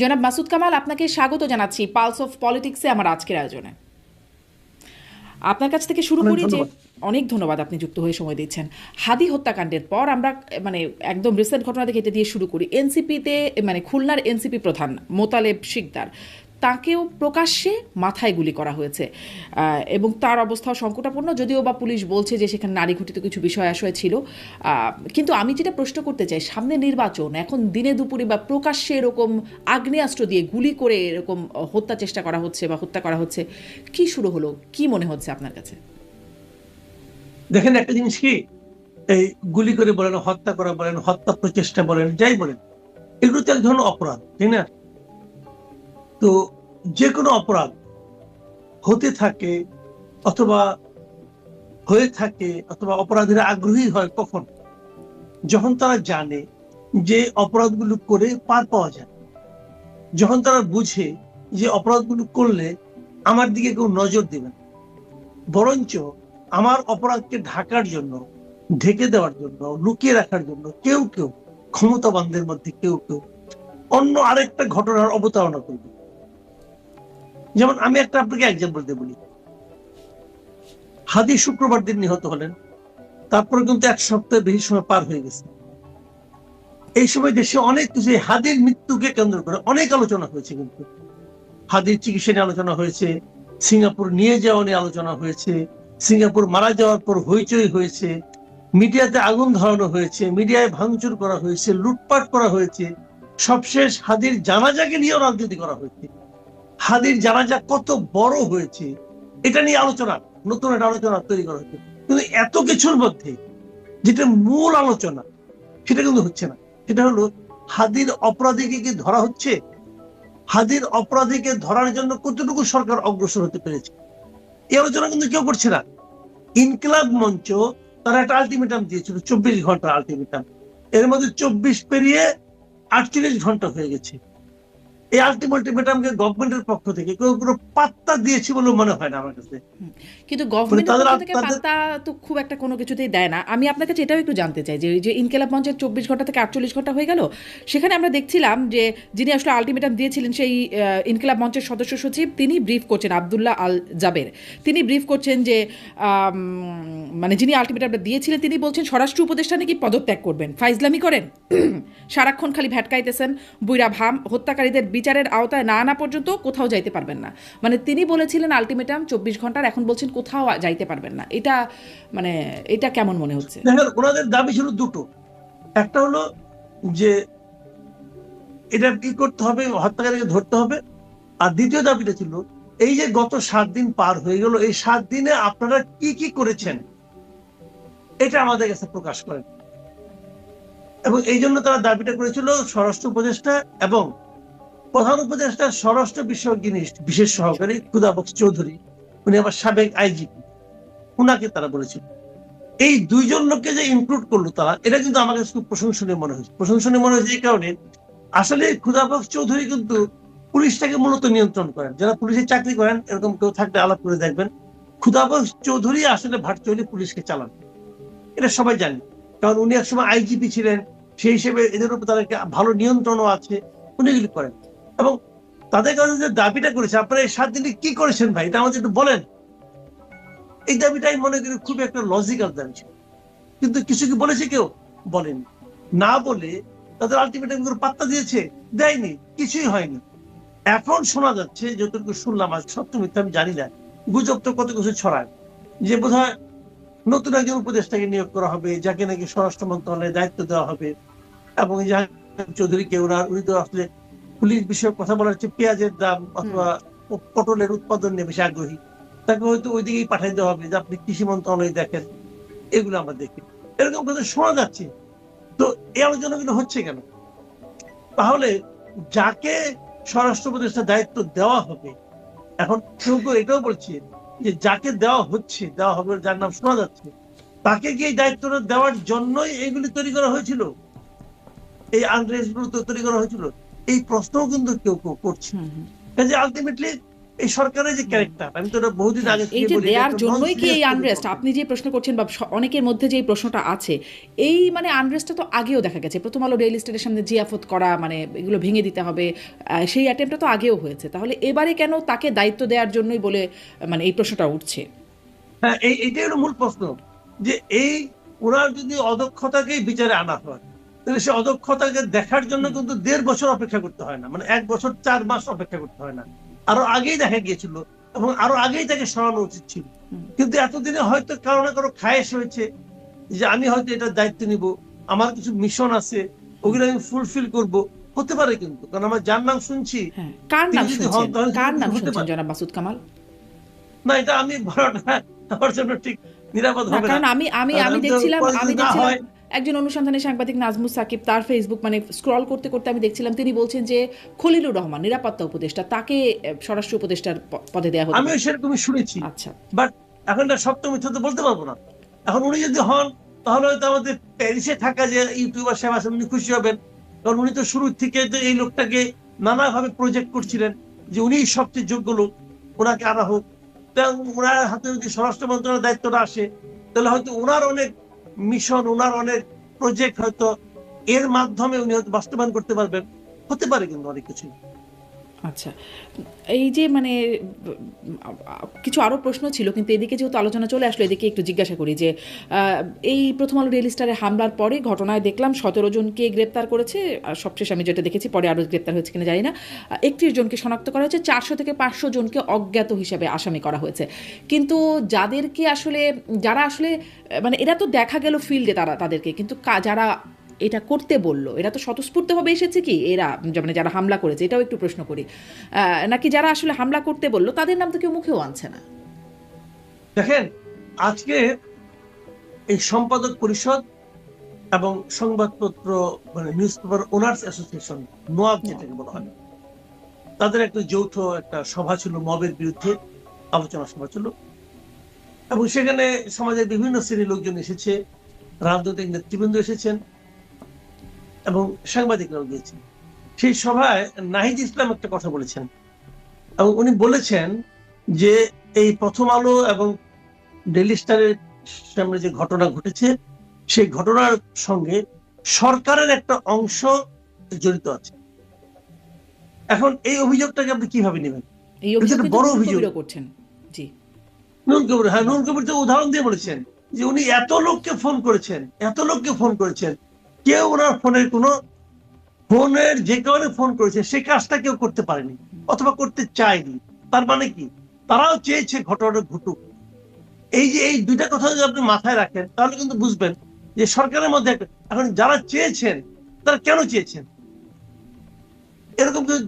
জনাব মাসুদ কামাল আপনাকে স্বাগত জানাচ্ছি পালস অফ পলিটিক্সে আমার আজকের আয়োজনে। আপনার কাছ থেকে শুরু করি যে অনেক ধন্যবাদ আপনি যুক্ত হয়ে সময় দিচ্ছেন। হাদি হত্যাকাণ্ডের পর আমরা মানে একদম রিসেন্ট ঘটনা থেকে এটা দিয়ে শুরু করি। এনসিপিতে মানে খুলনার এনসিপি প্রধান মোতালেব শিকদার তাকেও প্রকাশ্যে মাথায় গুলি করা হয়েছে। এবং তার অবস্থাও সংকটাপন্ন, যদিও বা পুলিশ বলছে যে সেখানে নারী ঘটিত কিছু বিষয় আশয় ছিল। কিন্তু আমি যেটা প্রশ্ন করতে চাই, সামনে নির্বাচন, এখন দিনে দুপুরে বা প্রকাশ্যে এরকম আগ্নেয়াস্ত্র দিয়ে গুলি করে এরকম হত্যা চেষ্টা করা হচ্ছে বা হত্যা করা হচ্ছে, কি শুরু হলো? কি মনে হচ্ছে আপনার কাছে? দেখেন, একটা জিনিস কি? এই গুলি করে বলেন, হত্যা করা বলেন, হত্যা প্রচেষ্টা বলেন, যাই বলেন, এগুলো তো এক ধরনের অপরাধ, তাই না? তো যে কোনো অপরাধ হতে থাকে অথবা হয়ে থাকে অথবা অপরাধীরা আগ্রহী হয় কখন? যখন তারা জানে যে অপরাধগুলো করে পার পাওয়া যায়। যখন তারা বুঝে যে অপরাধগুলো করলে আমার দিকে কেউ নজর দেবে না। বরঞ্চ আমার অপরাধকে ঢাকার জন্য, ঢেকে দেওয়ার জন্য, লুকিয়ে রাখার জন্য কেউ কেউ ক্ষমতাবানদের মধ্যে কেউ কেউ অন্য আরেকটা ঘটনার অবতারণা করবে। যেমন আমি একটা আপনাকে এক্সাম্পল দিয়ে বলি। হাদি শুক্রবার দিন নিহত হলেন, তারপরে কিন্তু এক সপ্তাহ বেশি সময় পার হয়ে গেছে। এই সময় দেশে অনেক কিছু হাদির মৃত্যুকে কেন্দ্র করে অনেক আলোচনা হয়েছে কিন্তু। হাদির চিকিৎসা নিয়ে আলোচনা হয়েছে, সিঙ্গাপুর নিয়ে যাওয়া নিয়ে আলোচনা হয়েছে, সিঙ্গাপুর মারা যাওয়ার পর হইচই হয়েছে, মিডিয়াতে আগুন ধরানো হয়েছে, মিডিয়ায় ভাঙচুর করা হয়েছে, লুটপাট করা হয়েছে, সবশেষ হাদির জানাজাকে নিয়েও রাজনীতি করা হয়েছে। হাদির জানাজা কত বড় হয়েছে, এটা নিয়ে আলোচনা, নতুন একটা আলোচনা তৈরি করা হয়েছে। কিন্তু এত কিছুর মধ্যে যেটা মূল আলোচনা, সেটা কিন্তু হচ্ছে না। সেটা হলো, হাদির অপরাধীকে কি ধরা হচ্ছে? হাদির অপরাধীকে ধরার জন্য কতটুকু সরকার অগ্রসর হতে পেরেছে? এই আলোচনা কিন্তু কেউ করছে না। ইনকিলাব মঞ্চ তারা একটা আলটিমেটাম দিয়েছিল, চব্বিশ ঘণ্টা আলটিমেটাম। এর মধ্যে চব্বিশ পেরিয়ে আটচল্লিশ ঘণ্টা হয়ে গেছে। এই আলটিমেটামকে গভর্নমেন্টের পক্ষ থেকে কেউ কোনো পাত্তা দিয়েছে বলে মনে হয় না আমার কাছে। কিন্তু গভর্নমেন্টের পক্ষ থেকে পাত্তা তো খুব একটা কোনো কিছুতেই দেয় না। আমি আপনার কাছে এটাও একটু জানতে চাই যে যে ইনকেলাব মঞ্চের চব্বিশ ঘণ্টা থেকে আটচল্লিশ ঘণ্টা হয়ে গেল সেখানে আমরা দেখছিলাম যে যিনি আসলে আলটিমেটাম দিয়েছিলেন সেই ইনকেলাব মঞ্চের সদস্য সচিব তিনি ব্রিফ করছেন আবদুল্লাহ আল জাবের। তিনি ব্রিফ করছেন যে মানে যিনি আলটিমেটামটা দিয়েছিলেন তিনি বলছেন স্বরাষ্ট্র উপদেষ্টা নাকি পদত্যাগ করবেন? ফাইজলামি করেন? সারাক্ষণ খালি ভ্যাটকাইতেছেন বুইরা ভাম হত্যাকারীদের বিচারের আওতায় না আনা পর্যন্ত কোথাও যাইতে পারবেন না। মানে তিনি বলেছিলেন আলটিমেটাম চব্বিশ ঘণ্টার এখন বলছেন কোথাও যাইতে পারবেন না। এটা মানে এটা কেমন মনে হচ্ছে? ওনাদের দাবি ছিল দুটো। একটা হলো যে এটা কি করতে হবে, হত্যাকারীকে ধরতে হবে। আর দ্বিতীয় দাবিটা ছিল, এই যে গত সাত দিন পার হয়ে গেল, এই সাত দিনে আপনারা কি কি করেছেন? এটা আমাদের কাছে প্রকাশ করেন। এবং এই জন্য তারা দাবিটা করেছিল স্বরাষ্ট্র উপদেষ্টা এবং প্রধান উপদেষ্টা স্বরাষ্ট্র বিষয়ক জিনিস বিশেষ সহকারী খুদাবক্স চৌধুরী, উনি আবার সাবেক আইজিপি উনাকে তারা বলেছিল। এই দুইজন লোককে যে ইনক্লুড করল তারা, এটা কিন্তু আমার কাছে খুব প্রশংসনীয় মনে হয়েছে। প্রশংসনীয় মনে হয়েছে এই কারণে, আসলে খুদাবক্স চৌধুরী কিন্তু পুলিশটাকে মূলত নিয়ন্ত্রণ করেন। যারা পুলিশে চাকরি করেন, এরকম কেউ থাকলে আলাপ করে দেখবেন। খুদাবক্স চৌধুরী আসলে ভার্চুয়ালি পুলিশকে চালান। এটা সবাই জানে। কারণ উনি একসময় আইজিপি ছিলেন, সেই হিসেবে এদের উপর তাদের একটা ভালো নিয়ন্ত্রণও আছে। উনি এগুলি করেন। এবং তাদের কাছে যে দাবিটা করেছে, আপনারা এই সাত দিনে কি করেছেন ভাই? এটা আমাদের একটু বলেন। এই দাবিটাই মনে করি খুব একটা লজিক্যাল দাবি। ছিল কিন্তু কিছু কি বলেছে কেউ? বলেনি। না বলে তাদের আলটিমেটামগুলো পাত্তা দিয়েছে, দেয়নি, কিছুই হয়নি। এখন শোনা যাচ্ছে, যতটুকু শুনলাম আজ সত্য মিথ্যা আমি জানি না, গুজব তো কত কিছু ছড়ায়। যে বোধ নতুন একজন উপদেষ্টাকে নিয়োগ করা হবে, যাকে নাকি স্বরাষ্ট্র মন্ত্রণালয়ে দায়িত্ব দেওয়া হবে, এবং চৌধুরী কেউ না উনি তো আসলে পুলিশ বিষয়ক কথা বলার চেয়ে পেঁয়াজের দাম অথবা পটলের উৎপাদন নিয়ে বেশি আগ্রহী। তাকে হয়তো ওই দিকেই পাঠিয়ে দেওয়া হবে যে আপনি কৃষি মন্ত্রণালয় দেখেন এগুলো আমরা দেখি। এরকম কথা শোনা যাচ্ছে। তো এই আলোচনাগুলো হচ্ছে কেন? তাহলে যাকে স্বরাষ্ট্র উপদেষ্টা দায়িত্ব দেওয়া হবে এখন কেউ কেউ এটাও বলছে যে যাকে দেওয়া হচ্ছে দেওয়া হবে যার নাম শোনা যাচ্ছে তাকে কি এই দায়িত্বটা দেওয়ার জন্যই এইগুলি তৈরি করা হয়েছিল? এই আনরেস্টগুলো তো তৈরি করা হয়েছিল? এই প্রশ্নও কিন্তু কেউ কেউ করছে। কাজে আলটিমেটলি এই সরকারের যে ক্যারেক্টার আমি তো বহুদিন আগে এই যে জন্যই কি এই আনরেস্ট আপনি যে প্রশ্ন করছেন বা অনেকের মধ্যে যে প্রশ্নটা আছে এই মানে আনরেস্টটা তো আগেও দেখা গেছে। প্রথম আলো ডেইলি স্টেটের সামনে জিয়াফত করা মানে এগুলো ভেঙে দিতে হবে সেই অ্যাটেম্পটা তো আগেও হয়েছে। তাহলে এবারে কেন তাকে দায়িত্ব দেওয়ার জন্যই বলে মানে এই প্রশ্নটা উঠছে? হ্যাঁ এই এটাই হলো মূল প্রশ্ন যে এই ওনার যদি অদক্ষতাকেই বিচারে আনা হয় তাহলে সে অদক্ষতাকে দেখার জন্য কিন্তু দেড় বছর অপেক্ষা করতে হয় না। মানে এক বছর চার মাস অপেক্ষা করতে হয় না। আরও আগেই দেখা গিয়েছিল এবং আরও আগেই তাকে সরানো উচিত ছিল। কিন্তু এতদিনে হয়তো কারও না কারও খায়েশ হয়েছে যে আমি হয়তো এটার দায়িত্ব নিব আমার কিছু মিশন আছে ওগুলো আমি ফুলফিল করব। হতে পারে কিন্তু কারণ আমার যার নাম শুনছি হ্যাঁ কার নাম শুনছেন? কার নাম শুনছেন জনাব মাসুদ কামাল? না এটা আমি বলাটা আমার জন্য ঠিক নিরাপদ না, কারণ আমি আমি আমি দেখছিলাম আমি দেখছিলাম একজন অনুসন্ধানী সাংবাদিক নাজমুস সাকিব তার ফেসবুক মানে স্ক্রল করতে করতে আমি দেখছিলাম তিনি বলছেন যে খলিলুর রহমান নিরাপত্তা উপদেষ্টা তাকে স্বরাষ্ট্র উপদেষ্টার পদে দেওয়া হতো আমিও সেরকমই শুনেছি। আচ্ছা। বাট এখন সত্য মিথ্যা তো বলতে পারব না। এখন উনি যদি হন তাহলে হয়তো আমাদের প্যারিসে থাকা যে ইউটিউবার সাহেব আছেন উনি খুশি হবেন। কারণ উনি তো শুরু থেকে তো এই লোকটাকে নানাভাবে প্রজেক্ট করছিলেন যে উনি সবচেয়ে যোগ্য লোক ওনাকে আনা হোক। ওনার হাতে যদি স্বরাষ্ট্র মন্ত্রণালয়ের দায়িত্বটা আসে তাহলে হয়তো ওনার অনেক মিশন ওনার অনেক প্রজেক্ট হয়তো এর মাধ্যমে উনি হয়তো বাস্তবায়ন করতে পারবেন। হতে পারে কিন্তু অনেক কিছু। আচ্ছা। এই যে মানে কিছু আরও প্রশ্ন ছিল, কিন্তু এদিকে যেহেতু আলোচনা চলে আসলো, এদিকে একটু জিজ্ঞাসা করি যে এই প্রথম আলো রেল স্টারে হামলার পরে ঘটনায় দেখলাম সতেরো জনকে গ্রেপ্তার করেছে, আর সবশেষ আমি যেটা দেখেছি, পরে আরও গ্রেপ্তার হয়েছে কিনা জানি না, একত্রিশ জনকে শনাক্ত করা হয়েছে, চারশো থেকে পাঁচশো জনকে অজ্ঞাত হিসাবে আসামি করা হয়েছে। কিন্তু যাদেরকে আসলে, যারা আসলে মানে এরা তো দেখা গেল ফিল্ডে তারা, তাদেরকে, কিন্তু যারা এটা করতে বলল। এরা তো স্বতঃস্ফূর্তভাবে এসেছে কি? এরা মানে যারা হামলা করেছে এটাও একটু প্রশ্ন করি। নাকি যারা আসলে হামলা করতে বলল তাদের নাম তো কেউ মুখেও আনছে না। দেখেন আজকে এই সম্পাদক পরিষদ এবং সংবাদপত্র মানে news paper owners association NOAB. যেটাকে বলা হয় তাদের একটা যৌথ একটা সভা ছিল মবের বিরুদ্ধে আলোচনা সভা ছিল। এবং সেখানে সমাজের বিভিন্ন শ্রেণির লোকজন এসেছে রাজনৈতিক নেতৃবৃন্দ এসেছেন। এবং সাংবাদিকরাও গিয়েছেন। সেই সভায় নাহিদ ইসলাম একটা কথা বলেছেন এবং উনি বলেছেন যে এই প্রথম আলো এবং ডেলি স্টারের সামনে যে ঘটনা ঘটেছে সেই ঘটনার সঙ্গে সরকারের একটা অংশ জড়িত আছে। এখন এই অভিযোগটাকে আপনি কীভাবে নেবেন? বড় অভিযোগ। করছেন। জি। নুন কবির হ্যাঁ নুন কবির তো উদাহরণ দিয়ে বলেছেন যে উনি এত লোককে ফোন করেছেন এত লোককে ফোন করেছেন কেউ ওনার ফোনের কোনো ফোনের যে কারণে ফোন করেছে, সে কাজটা কেউ করতে পারেনি অথবা করতে চায়নি। তার মানে কি? তারাও চেয়েছে ঘটনাটা ঘটুক। এই যে, এই দুইটা কথা যদি আপনি মাথায় রাখেন, তাহলে কিন্তু বুঝবেন যে সরকারের মধ্যে এখন যারা চেয়েছেন, তারা কেন চেয়েছেন? এরকম কিন্তু